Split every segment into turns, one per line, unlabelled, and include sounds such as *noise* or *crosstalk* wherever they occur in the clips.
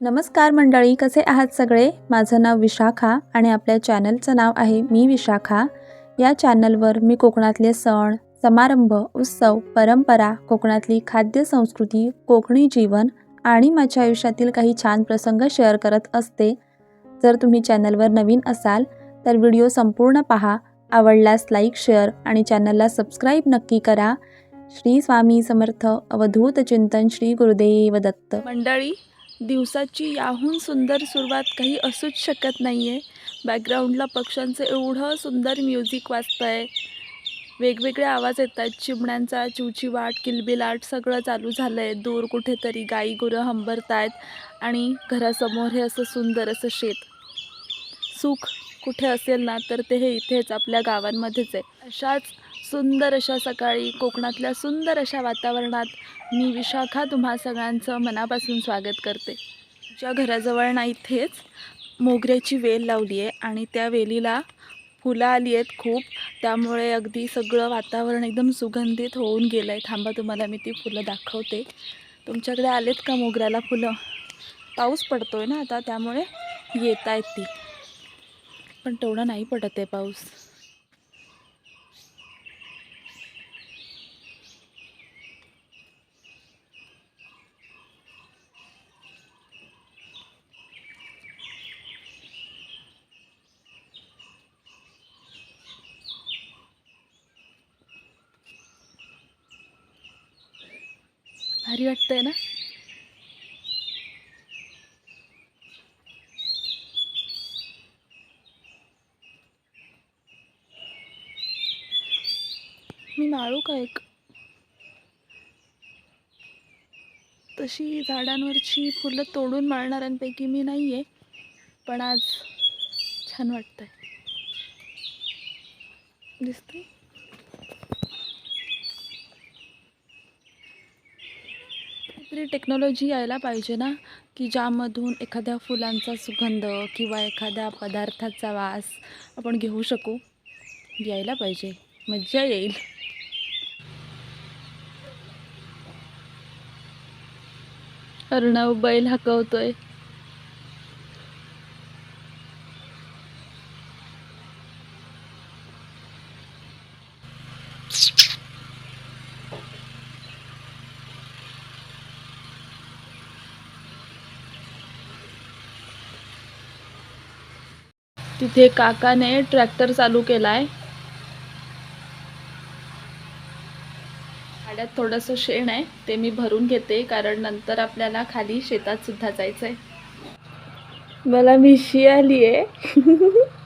नमस्कार मंडळी कसे आहात सगळे? माझं नाव विशाखा आणि आपल्या चॅनलचं नाव आहे मी विशाखा. या चॅनलवर मी कोकणातले सण समारंभ उत्सव परंपरा कोकणातली खाद्य संस्कृती कोकणी जीवन आणि माझ्या आयुष्यातील काही छान प्रसंग शेअर करत असते. जर तुम्ही चॅनलवर नवीन असाल तर व्हिडिओ संपूर्ण पहा आवडल्यास लाईक शेअर आणि चॅनलला सबस्क्राईब नक्की करा. श्री स्वामी समर्थ अवधूत चिंतन श्री गुरुदेव दत्त.
मंडळी दिवसाची याहून सुंदर सुरुवात काही असूच शकत नाही आहे बॅकग्राऊंडला पक्ष्यांचं एवढं सुंदर म्युझिक वाजतं आहे वेगवेगळे आवाज येत आहेत चिमण्यांचा चिवचिवाट किलबिलाट सगळं चालू झालं आहे दूर कुठेतरी गाई गुरं हंबरत आहेत आणि घरासमोर हे असं सुंदर असं शेत. सुख कुठे असेल ना तर ते हे इथेच आपल्या गावांमध्येच आहे. अशाच सुंदर अशा सकाळी कोकणातल्या सुंदर अशा वातावरणात मी विशाखा तुम्हा सगळ्यांचं मनापासून स्वागत करते. तुमच्या घराजवळ ना इथेच मोगऱ्याची वेल लावली आहे आणि त्या वेलीला फुलं आली आहेत खूप. त्यामुळे अगदी सगळं वातावरण एकदम सुगंधित होऊन गेलं आहे थांबा तुम्हाला मी ती फुलं दाखवते. तुमच्याकडे आलेत का मोगऱ्याला फुलं? पाऊस पडतो आहे ना आता त्यामुळे येत आहेत ती. पण तेवढं नाही पडत आहे पाऊस. भारी वाटतंय ना? मी माळू का एक? तशी झाडांवरची फुलं तोडून माळणाऱ्यांपैकी मी नाही आहे पण आज छान वाटतंय. दिसतंय? टेक्नॉलॉजी यायला पाहिजे ना की ज्यामधून एखाद्या फुलांचा सुगंध किंवा एखाद्या पदार्थाचा वास आपण घेऊ शकू? यायला पाहिजे. मज्जा येईल. अर्णव बैल हाकवतोय. इथे काकाने ट्रॅक्टर चालू केलाय. गाड्यात थोडंसं शेण आहे ते मी भरून घेते कारण नंतर आपल्याला खाली शेतात सुद्धा जायचंय. मला मिशी आली आहे *laughs*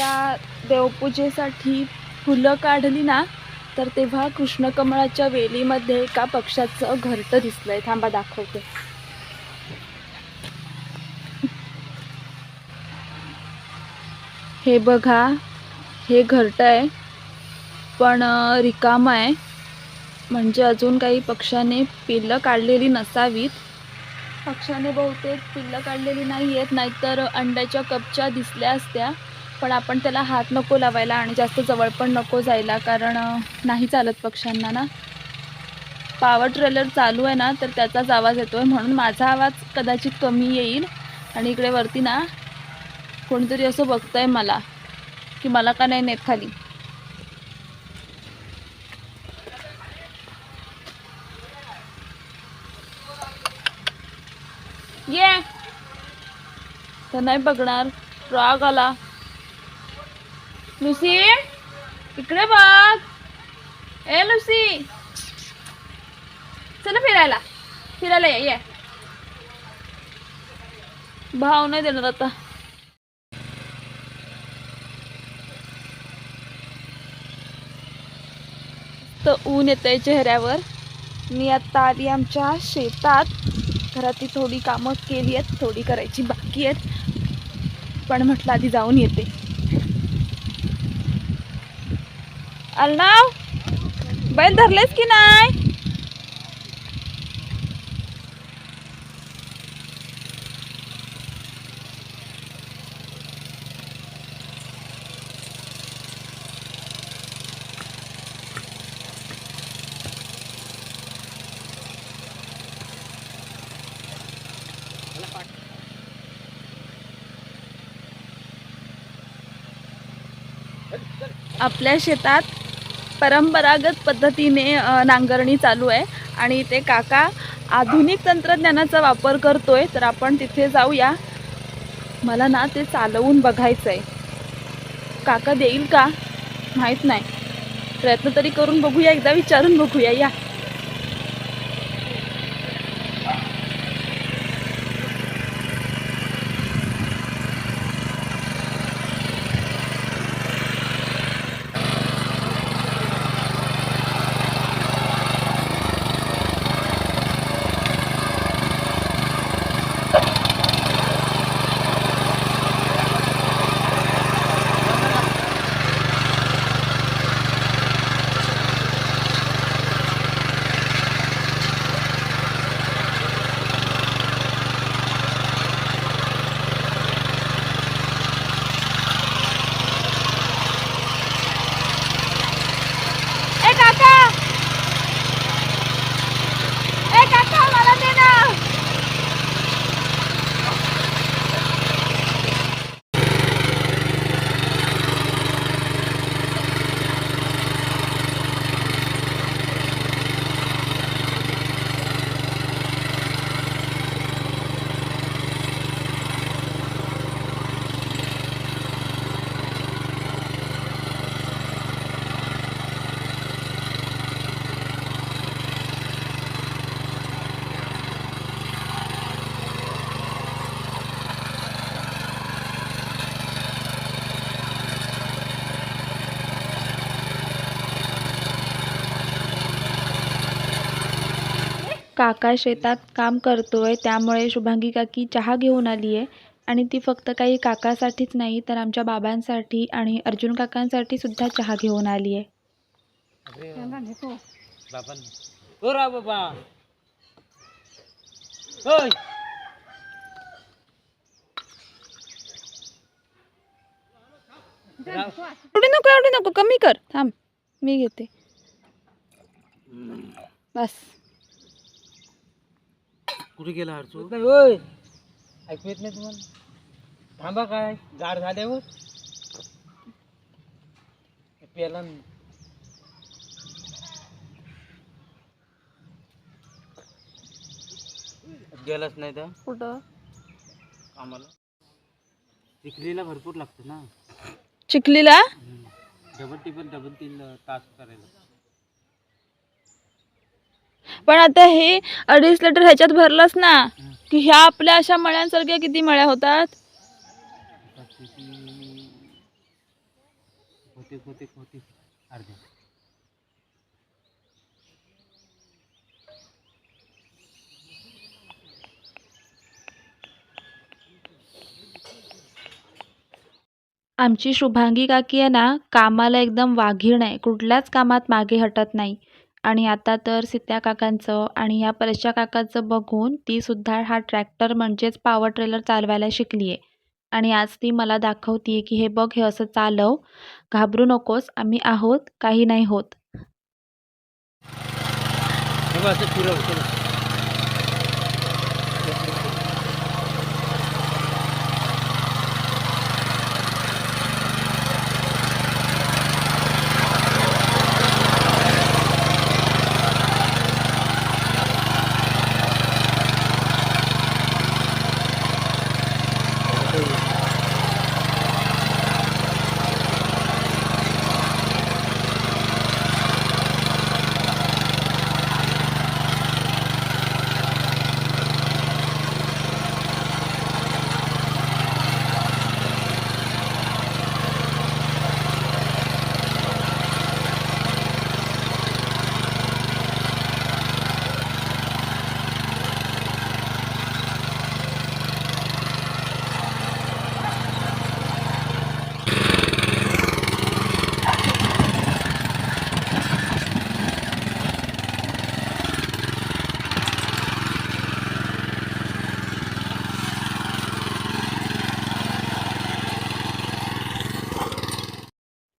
आता देवपूजेसाठी फुलं काढली ना तर तेव्हा कृष्णकमळाच्या वेलीमध्ये एका पक्षाचं घरटं दिसलंय. थांबा दाखवते. हे बघा हे घरटं आहे पण अं, रिकामं आहे. म्हणजे अजून काही पक्षाने पिल्लं काढलेली नसावीत. पक्षाने बहुतेक पिल्लं काढलेली नाही आहेत नाहीतर अंड्याच्या कपच्या दिसल्या असत्या. पण आपण त्याला हात नको लावायला आणि जास्त जवळ पण नको जायला कारण नाही चालत पक्ष्यांना ना. पावर ट्रेलर चालू आहे ना तर त्याचाच आवाज येतो आहे म्हणून माझा आवाज कदाचित कमी येईल. आणि इकडे वरती ना कोणीतरी असं बघतं आहे मला की मला का नाही नेत खाली. ये! तर नाही बघणार. राग आला. लुसी इकडे बघ. ए लुसी. चला फिरायला. फिरायला ये ये. भाव नाही देणार आता. तर ऊन येतंय चेहऱ्यावर. मी आता आली आमच्या शेतात. घरातली थोडी कामं केली आहेत थोडी करायची बाकी आहेत. पण म्हटलं आधी जाऊन येते. अल्लाव बैल धरलेस की नाही? आपल्या शेतात परंपरागत पद्धतीने नांगरणी चालू आहे आणि ते काका आधुनिक तंत्रज्ञानाचा वापर करतोय तर आपण तिथे जाऊया. मला ना ते चालवून बघायचं आहे काका देईल का? माहीत नाही. प्रयत्न तरी करून बघूया एकदा विचारून बघूया. या ए काका ए काका मला दे ना काका शेतात काम करतोय त्यामुळे शुभांगी काकी चहा घेऊन आली आहे आणि ती फक्त काही काकासाठीच नाही तर आमच्या बाबांसाठी आणि अर्जुन काकांसाठी सुद्धा चहा घेऊन आली आहे
हो.
एवढी नको एवढी नको कमी कर. थांब मी घेते. बस.
कुठे गेला हरसू नाही होय. ऐकू येत नाही तुम्हाला? थांबा काय गाड झाल्यावर. पेला गेलाच नाही तर?
कुठं?
आम्हाला. चिखलीला भरपूर लागतं ना.
चिखलीला?
डबल टिबल डबल तीन तास करायला.
पण आता हे अडीच लिटर ह्याच्यात भरलंच ना की ह्या आपल्या अशा मळ्यांसारख्या किती मळ्या होतात?
आमची शुभांगी काकी आहे ना कामाला एकदम वाघीण आहे. कुठल्याच कामात मागे हटत नाही. आणि आता तर सित्या काकांचं आणि या परश्या काकांचं बघून ती सुद्धा हा ट्रॅक्टर म्हणजेच पॉवर ट्रेलर चालवायला शिकली आहे आणि आज ती मला दाखवते आहे की हे बघ हे असं चालव. घाबरू नकोस आम्ही आहोत काही नाही होत.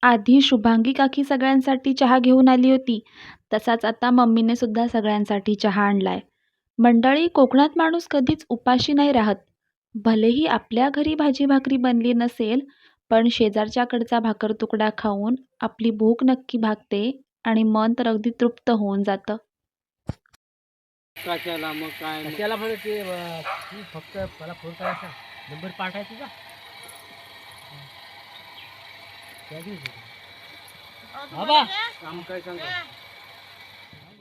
आधी शुभांगी काकी सगळ्यांसाठी चहा घेऊन आली होती तसाच आता मम्मीने सुद्धा सगळ्यांसाठी चहा आणलाय मंडळी कोकणात माणूस कधीच उपाशी नाही राहत भलेही आपल्या घरी भाजी भाकरी बनली नसेल पण शेजारच्याकडचा भाकर तुकडा खाऊन आपली भूक नक्की भागते आणि मन तर अगदी तृप्त होऊन जातं
कशाला मग काय त्याला पण ते अं, तू फक्त मला फोन करायचा नंबर पाठायचा का बाबा काम काय सांगा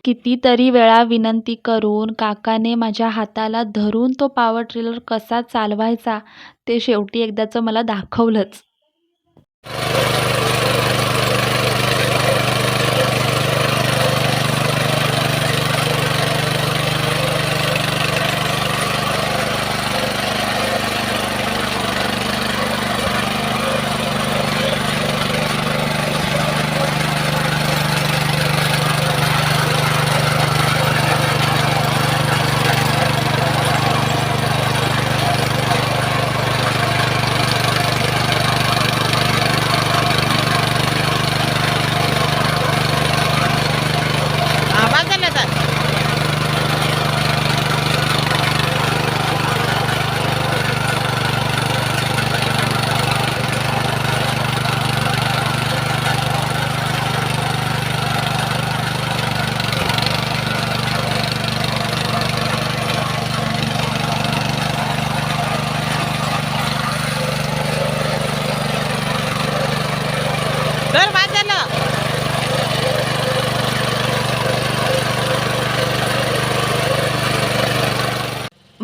कितीतरी वेळा विनंती करून काकाने माझ्या हाताला धरून तो पॉवर ट्रिलर कसा चालवायचा ते शेवटी एकदाचं मला दाखवलंच.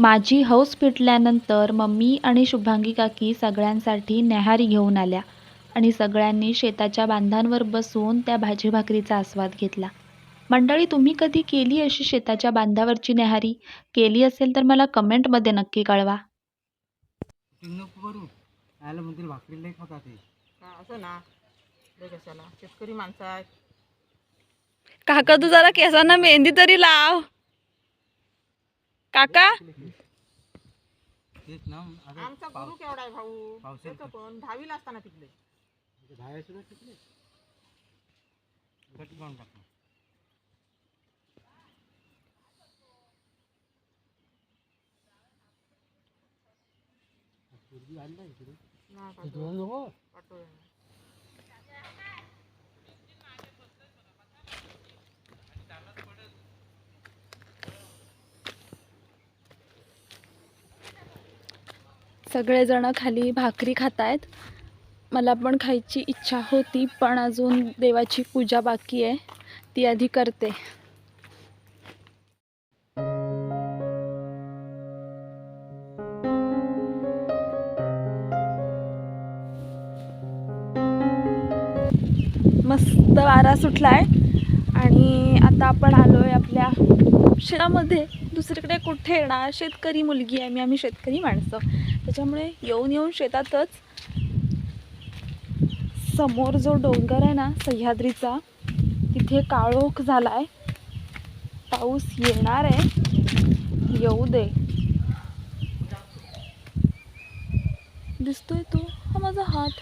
माझी हौस फिटल्यानंतर मम्मी आणि शुभांगी काकी सगळ्यांसाठी न्याहारी घेऊन आल्या आणि सगळ्यांनी शेताच्या बांधांवर बसून त्या भाजी भाकरीचा आस्वाद घेतला. मंडळी तुम्ही कधी केली अशी शेताच्या बांधावरची न्याहारी? केली असेल तर मला कमेंटमध्ये नक्की कळवा.
काका तू जरा केसांना मेहंदी तरी लाव. काका?
तेच ना
आमचा गुरु केवढा आहे भाऊ.
पावसाळ्यात
त्याचं पण दहावीला असताना तिकडे नाही पाठवलं.
दोन नको?
सगळेजण खाली भाकरी खात आहेत मला पण खायची इच्छा होती पण अजून देवाची पूजा बाकी आहे. ती आधी करते. मस्त वारा सुटला आहे आणि आता आपण आलो आहे आपल्या शेतामध्ये दुसरीकडे कुठे येणार? शेतकरी मुलगी आहे. मी आम्ही शेतकरी माणसं. त्याच्यामुळे येऊन येऊन शेतातच समोर जो डोंगर आहे ना सह्याद्रीचा तिथे काळोख झाला आहे पाऊस येणार आहे. येऊ दे. दिसतोय तो? हा माझा हात.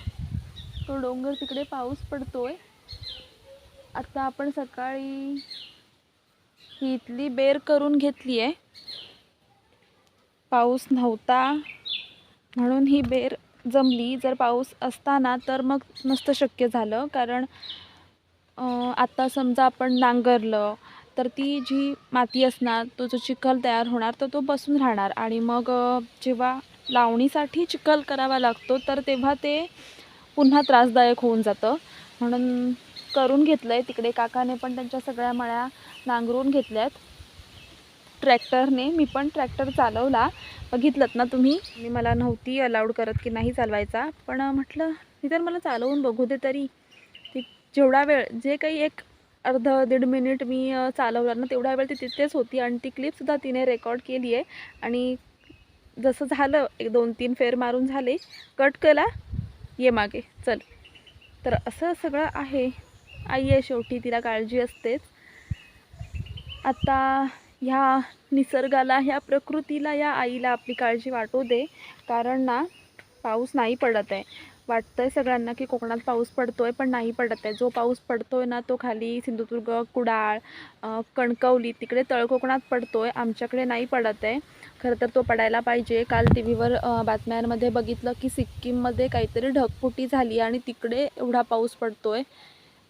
तो डोंगर तिकडे पाऊस पडतोय. आता आपण सकाळी ही इथली बेर करून घेतली आहे पाऊस नव्हता. म्हणून ही बेर जमली. जर पाऊस असताना तर मग नसतं शक्य झालं. कारण आत्ता आता समजा आपण नांगरलं तर ती जी माती असणार तो जो चिखल तयार होणार तर तो बसून राहणार. आणि मग जेव्हा लावणीसाठी चिखल करावा लागतो तर तेव्हा ते पुन्हा त्रासदायक होऊन जातं. म्हणून करून घेतलं आहे तिकडे काकाने पण त्यांच्या सगळ्या मळ्या नांगरून घेतल्या आहेत ट्रॅक्टरने मी पण ट्रॅक्टर चालवला. बघितलं ना तुम्ही? मी मला नव्हती अलाउड करत की नाही चालवायचा. पण म्हटलं मी तर मला चालवून बघू दे तरी. ती जेवढा वेळ जे काही एक अर्ध दीड मिनिट मी चालवला ना तेवढा वेळ ती तिथेच होती. आणि ती क्लिपसुद्धा तिने रेकॉर्ड केली आहे. आणि जसं झालं एक दोन तीन फेर मारून झाले. कट केला. ये मागे. चल. तर असं सगळं आहे. आई आहे शेवटी तिला काळजी असतेच. आता ह्या निसर्गाला ह्या प्रकृतीला या आईला आपली काळजी वाटू दे. कारण ना पाऊस नाही पडत आहे. वाटतं आहे सगळ्यांना की कोकणात पाऊस पडतो आहे पण नाही पडत आहे. जो पाऊस पडतो आहे ना तो खाली सिंधुदुर्ग कुडाळ कणकवली तिकडे तळकोकणात पडतो आहे आमच्याकडे नाही पडत आहे. खरं तर तो पडायला पाहिजे. काल टी व्हीवर बातम्यांमध्ये बघितलं की सिक्कीममध्ये काहीतरी ढगफुटी झाली आणि तिकडे एवढा पाऊस पडतोय.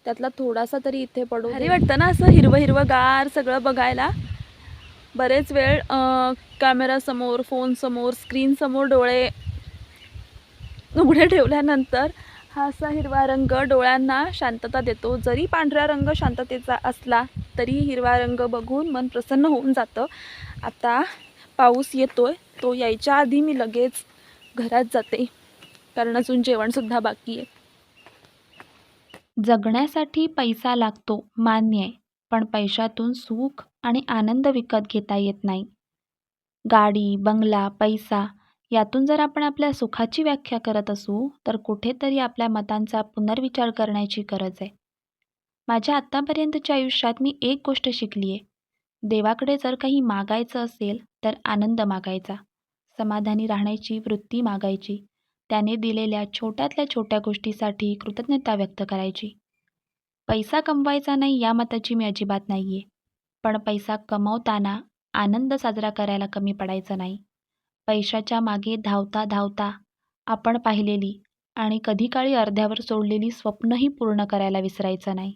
त्यातला थोडासा तरी इथे पडू भारी वाटतं ना असं हिरवं हिरवं गार सगळं बघायला? बरेच वेळ कॅमेरासमोर फोनसमोर स्क्रीनसमोर डोळे उघडे ठेवल्यानंतर हा असा हिरवा रंग डोळ्यांना शांतता देतो. जरी पांढरा रंग शांततेचा असला तरी हिरवा रंग बघून मन प्रसन्न होऊन जातं. आता पाऊस येतोय तो यायच्या आधी मी लगेच घरात जाते. कारण अजून जेवणसुद्धा बाकी आहे.
जगण्यासाठी पैसा लागतो मान्य आहे. पण पैशातून सुख आणि आनंद विकत घेता येत नाही. गाडी बंगला पैसा यातून जर आपण आपल्या सुखाची व्याख्या करत असू तर कुठेतरी आपल्या मतांचा पुनर्विचार करण्याची गरज आहे. माझ्या आत्तापर्यंतच्या आयुष्यात मी एक गोष्ट शिकली आहे देवाकडे जर काही मागायचं असेल तर आनंद मागायचा. समाधानी राहण्याची वृत्ती मागायची. त्याने दिलेल्या छोट्यातल्या छोट्या गोष्टीसाठी कृतज्ञता व्यक्त करायची. पैसा कमवायचा नाही या मताची मी अजिबात नाही आहे पण पैसा कमवताना आनंद साजरा करायला कमी पडायचा नाही. पैशाच्या मागे धावता धावता आपण पाहिलेली आणि कधी काळी अर्ध्यावर सोडलेली स्वप्नही पूर्ण करायला विसरायचं नाही.